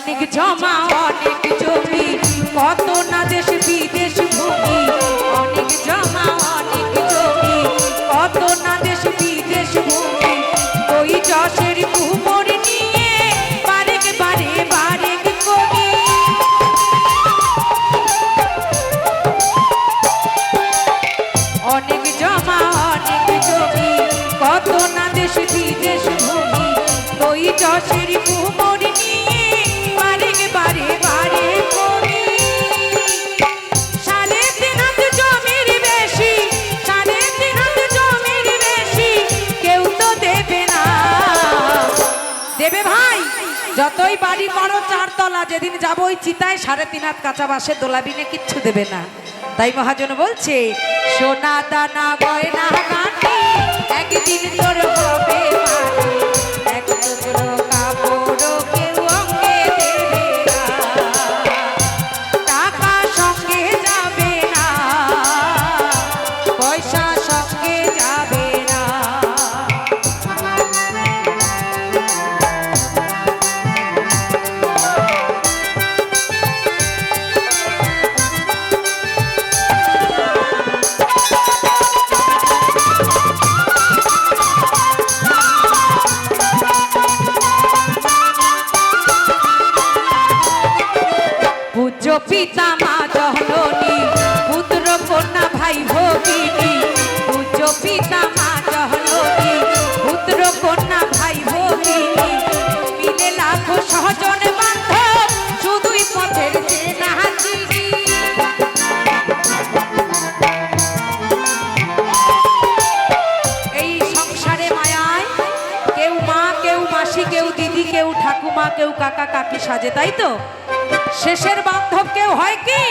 অনেক জমি কত না দেশ বিদেশ ভূমি, অনেক জমা, অনেক জমি, কত না দেশ বিদেশ ভূমি, ওই যশের কুমোর নিয়ে বারেক বারে বারেক করি অনেক জমা, অনেক জমি, কত না দেশ বিদেশ ভূমি, ওই যশের কুমোর যতই বাড়ি করো, চারতলা, যেদিন যাব ওই চিতায় সাড়ে তিন হাত কাঁচা বাসে দোলাবিনে কিচ্ছু দেবে না। তাই মহাজন বলছে, সোনা দানা, গয়না কাটি একদিন তোর হবে যাবে না। পয়সা সঙ্গে যাবে ঠাকুমা কেউ কাকা কাকি সাজে, তাই তো? শেষের বান্ধব কেউ হয় কি?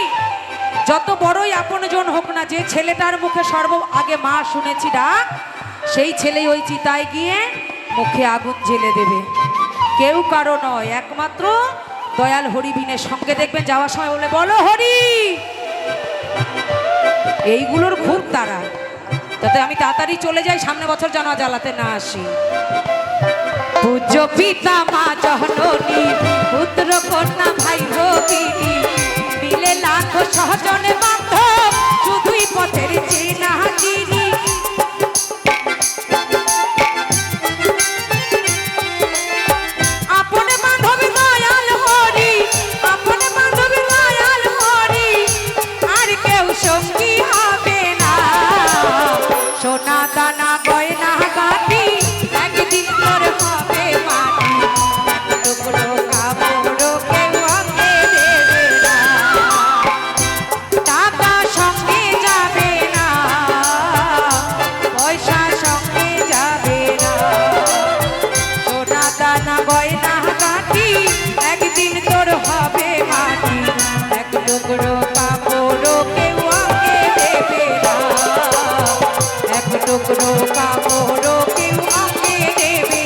যত বড়ই আপনজন হোক না, যে ছেলেটার মুখে সর্ব আগে মা শুনেছি ডাক, সেই ছেলেই ওই চিতায় গিয়ে মুখে আগুন জ্বেলে দেবে। কেউ কারও নয়, একমাত্র দয়াল হরিবিনের সঙ্গে দেখবেন, যাওয়ার সময় বলে, বলো হরি! এইগুলোর খুব তারা যাতে আমি তাড়াতাড়ি চলে যাই, সামনে বছর যেন জ্বালাতে না আসি। পূজ্য পিতা মা জহনী পুত্র কন্যা ভাই ভগিনী, মিলে লাখ সহজনে বান্ধব, শুধুই পথের চেনা চিনি সোনা দানা গয়না গাটি একদিন তোর হবে टुकड़ों का मोरों के आगे देवे